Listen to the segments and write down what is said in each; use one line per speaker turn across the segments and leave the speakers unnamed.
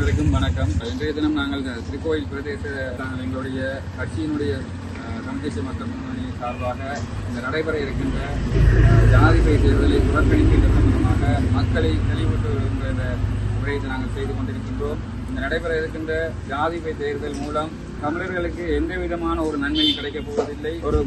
அனைவருக்கும் வணக்கம். இன்றைய தினம் நாங்கள் திருக்கோயில் பிரதேச எங்களுடைய கட்சியினுடைய அஹ், தமிழ் மக்கள் முன்னணி சார்பாக இந்த நடைபெற இருக்கின்ற ஜனாதிபதி தேர்தலை புறக்கணிக்கின்ற சம்பந்தமாக மக்களை தெளிவூட்டுகின்ற உரையை நாங்கள் செய்து கொண்டிருக்கின்றோம். இந்த நடைபெற இருக்கின்ற ஜனாதிபதி தேர்தல் மூலம் தமிழர்களுக்கு எந்த விதமான ஒரு நன்மையும் கிடைக்கப் போவதில்லை. ஒரு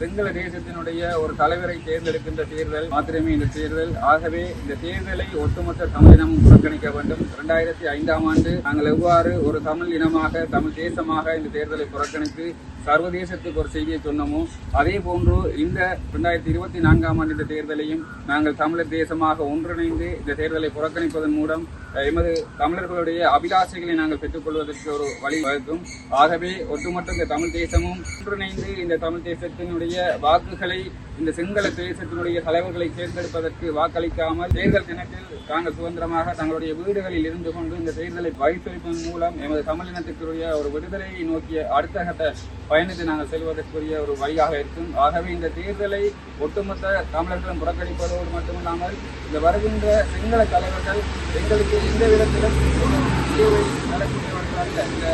சிங்கள தேசத்தினுடைய ஒரு தலைவரை தேர்ந்தெடுக்கின்ற தேர்தல் மாத்திரமே இந்த தேர்தல். ஆகவே இந்த தேர்தலை ஒட்டுமொத்த தமிழினமும் புறக்கணிக்க வேண்டும். இரண்டாயிரத்தி ஐந்தாம் ஆண்டு நாங்கள் எவ்வாறு ஒரு தமிழ் இனமாக தமிழ் தேசமாக இந்த தேர்தலை புறக்கணித்து சர்வதேசத்துக்கு ஒரு செய்தியை சொன்னோமோ அதே போன்று இந்த இரண்டாயிரத்தி இருபத்தி நான்காம் ஆண்டு இந்த தேர்தலையும் நாங்கள் தமிழர் தேசமாக ஒன்றிணைந்து இந்த தேர்தலை புறக்கணிப்பதன் மூலம் எமது தமிழர்களுடைய அபிலாஷைகளை நாங்கள் பெற்றுக்கொள்வதற்கு ஒரு வழிவகுக்கும் ஆகவே ஒட்டுமொத்த இந்த தமிழ் தேசமும் ஒன்றிணைந்து இந்த தமிழ் தேசத்தினுடைய வாக்குகளை இந்த சிங்கள தேசத்தினுடைய தலைவர்களை தேர்ந்தெடுப்பதற்கு வாக்களிக்காமல் தேர்தல் தினத்தில் தாங்கள் சுதந்திரமாக தங்களுடைய வீடுகளில் இருந்து கொண்டு இந்த தேர்தலை பகிர்ந்தளிப்பதன் மூலம் எமது தமிழினத்திற்குரிய ஒரு விடுதலையை நோக்கிய அடுத்த கட்ட பயணத்தை நாங்கள் செல்வதற்குரிய ஒரு வழியாக இருக்கும். ஆகவே இந்த தேர்தலை ஒட்டுமொத்த தமிழர்களும் புறக்கணிப்பதோடு மட்டுமில்லாமல் இந்த வருகின்ற சிங்கள தலைவர்கள் எங்களுக்கு எந்த விதத்திலும் ஒரு இந்த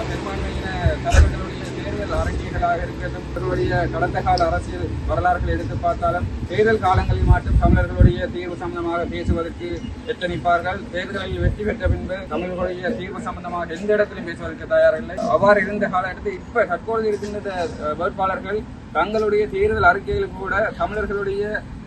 பெரும்பான்மையின தலைவர்களுடைய தேர்தல் அரங்கியங்களாக இருக்கட்டும் இவருடைய கடந்த கால அரசியல் வரலாறுகள் எடுத்து பார்த்தாலும் தேர்தல் காலங்களில் மட்டும் தமிழர்களுடைய தீர்வு சம்பந்தமாக பேசுவதற்கு எத்தனிப்பார்கள்? தேர்தலில் வெற்றி பெற்ற பின்பு தமிழர்களுடைய தீர்வு சம்பந்தமாக எந்த இடத்திலும் பேசுவதற்கு தயாரில்லை அவ்வாறு இருந்த காலகட்டத்தில் இப்ப தற்போது இருக்கின்ற அஹ், வேட்பாளர்கள் தங்களுடைய தேர்தல் அறிக்கையில் கூட தமிழர்களுடைய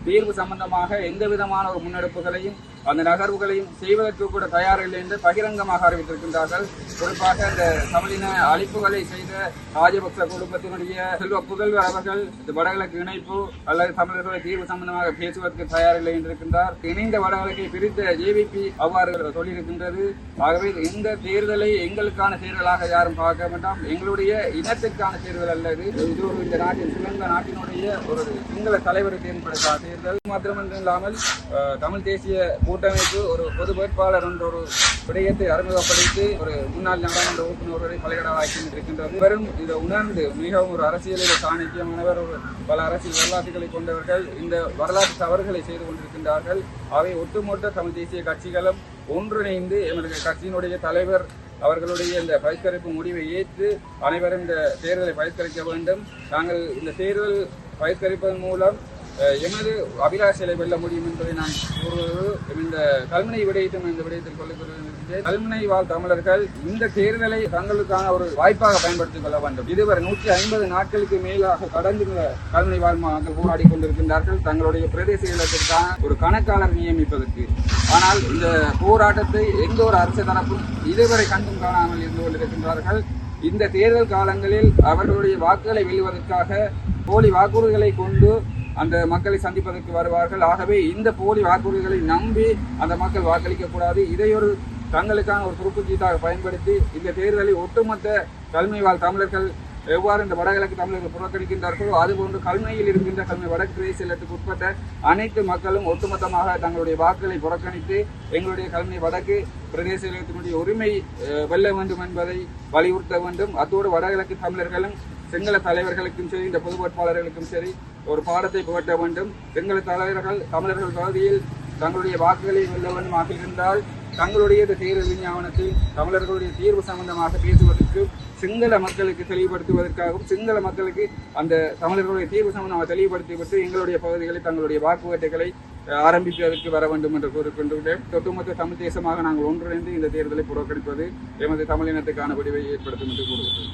தீர்வு சம்பந்தமாக எந்த விதமான ஒரு முன்னெடுப்புகளையும் அந்த நகர்வுகளையும் செய்வதற்கு கூட தயாரில்லை என்று பகிரங்கமாக அறிவித்திருக்கின்றார்கள். குறிப்பாக இந்த தமிழின அழிப்புகளை செய்த ராஜபக்ச குடும்பத்தினுடைய செல்வ புகழ்வர் அவர்கள் இந்த வடகிழக்கு இணைப்பு அல்லது தமிழர்களை தீர்வு சம்பந்தமாக பேசுவதற்கு தயாரில்லை என்றிருக்கின்றார். இணைந்த வடகிழக்கை பிரித்த ஜேவிபி அவ்வாறு சொல்லியிருக்கின்றது. ஆகவே இந்த தேர்தலை எங்களுக்கான தேர்தலாக யாரும் பார்க்க வேண்டாம். எங்களுடைய இனத்திற்கான தேர்தல் அல்லது இது. ஒரு இந்த நாட்டின் சிறந்த நாட்டினுடைய ஒரு சிங்கள தலைவரை தேர்ந்தெடுக்காது தேர்தல் மாத்திரமன்று இல்லாமல் தமிழ் தேசிய கூட்டமைப்பு ஒரு பொது வேட்பாளர் என்ற ஒரு விடயத்தை அறிமுகப்படுத்தி ஒரு முன்னாள் நாடாளுமன்ற உறுப்பினர்களை பலகடாக்கி இருக்கின்றது இவரும் இதை உணர்ந்து மிகவும் ஒரு அரசியலில் சாணக்கியமானவர் ஒரு பல அரசியல் வரலாற்றுகளை கொண்டவர்கள் இந்த வரலாற்று தவறுகளை செய்து கொண்டிருக்கின்றார்கள். அவை ஒட்டுமொத்த தமிழ் தேசிய கட்சிகளும் ஒன்றிணைந்து எமது கட்சியினுடைய தலைவர் அவர்களுடைய இந்த பகிஷ்கரிப்பு முடிவை ஏற்று அனைவரும் இந்த தேர்தலை பகிஷ்கரிக்க வேண்டும். நாங்கள் இந்த தேர்தல் பகிஷ்கரிப்பதன் மூலம் எமது அபிலாஷைகளை வெல்ல முடியும் என்பதை நான் கூறுவது இந்த கல்முனை விடயத்தும் இந்த விடயத்தில் சொல்லிக் கல்முனை வாழ் தமிழர்கள் இந்த தேர்தலை தங்களுக்கான ஒரு வாய்ப்பாக பயன்படுத்திக் கொள்ள வேண்டும். இதுவரை நூற்றி ஐம்பது நாட்களுக்கு மேலாக கடந்து கல்முனை வாழ் மக்கள் போராடி கொண்டிருக்கின்றார்கள். தங்களுடைய பிரதேச இலக்கிற்கான ஒரு கணக்காளர் நியமிப்பதற்கு. ஆனால் இந்த போராட்டத்தை எந்த ஒரு அரசு தரப்பும் இதுவரை கண்டும் காணாமல் இருந்து கொண்டிருக்கின்றார்கள். இந்த தேர்தல் காலங்களில் அவர்களுடைய வாக்குகளை வெல்லுவதற்காக போலி வாக்குறுதிகளை கொண்டு அந்த மக்களை சந்திப்பதற்கு வருவார்கள். ஆகவே இந்த போலி வாக்குறுதிகளை நம்பி அந்த மக்கள் வாக்களிக்க கூடாது இதை ஒரு தங்களுக்கான ஒரு துருப்புச்சீட்டாக பயன்படுத்தி இந்த தேர்தலை ஒட்டுமொத்த கல்மை வாழ் தமிழர்கள் எவ்வாறு இந்த வடகிழக்கு தமிழர்கள் புறக்கணிக்கின்றார்களோ அதுபோன்று கல்மையில் இருக்கின்ற கல்மை வடக்கு பிரதேசத்துக்கு உட்பட்ட அனைத்து மக்களும் ஒட்டுமொத்தமாக தங்களுடைய வாக்குகளை புறக்கணித்து எங்களுடைய கல்மை வடக்கு பிரதேசத்தினுடைய உரிமை வெல்ல வேண்டும் என்பதை வலியுறுத்த வேண்டும். அத்தோடு வடகிழக்கு தமிழர்களும் சிங்கள தலைவர்களுக்கும் சரி இந்த பொது வேட்பாளர்களுக்கும் சரி ஒரு பாடத்தை புகட்ட வேண்டும். சிங்கள தலைவர்கள் தமிழர்கள் பகுதியில் தங்களுடைய வாக்குகளை வெல்ல வேண்டுமாக இருந்தால் தங்களுடைய இந்த தேர்தல் விஞ்ஞாபனத்தில் தமிழர்களுடைய தீர்வு சம்பந்தமாக பேசுவதற்கு சிங்கள மக்களுக்கு தெளிவுபடுத்துவதற்காகவும் சிங்கள மக்களுக்கு அந்த தமிழர்களுடைய தீர்வு சம்பந்தமாக தெளிவுபடுத்திவிட்டு எங்களுடைய பகுதிகளில் தங்களுடைய வாக்குவேட்டைகளை ஆரம்பிப்பதற்கு வர வேண்டும் என்று கூறிக்கொண்டுள்ளேன். ஒட்டுமொத்த தமிழ் தேசமாக நாங்கள் ஒன்றிணைந்து இந்த தேர்தலை புறக்கணிப்பது எமது தமிழினத்துக்கான முடிவை ஏற்படுத்தும் என்று கூறுகிறோம்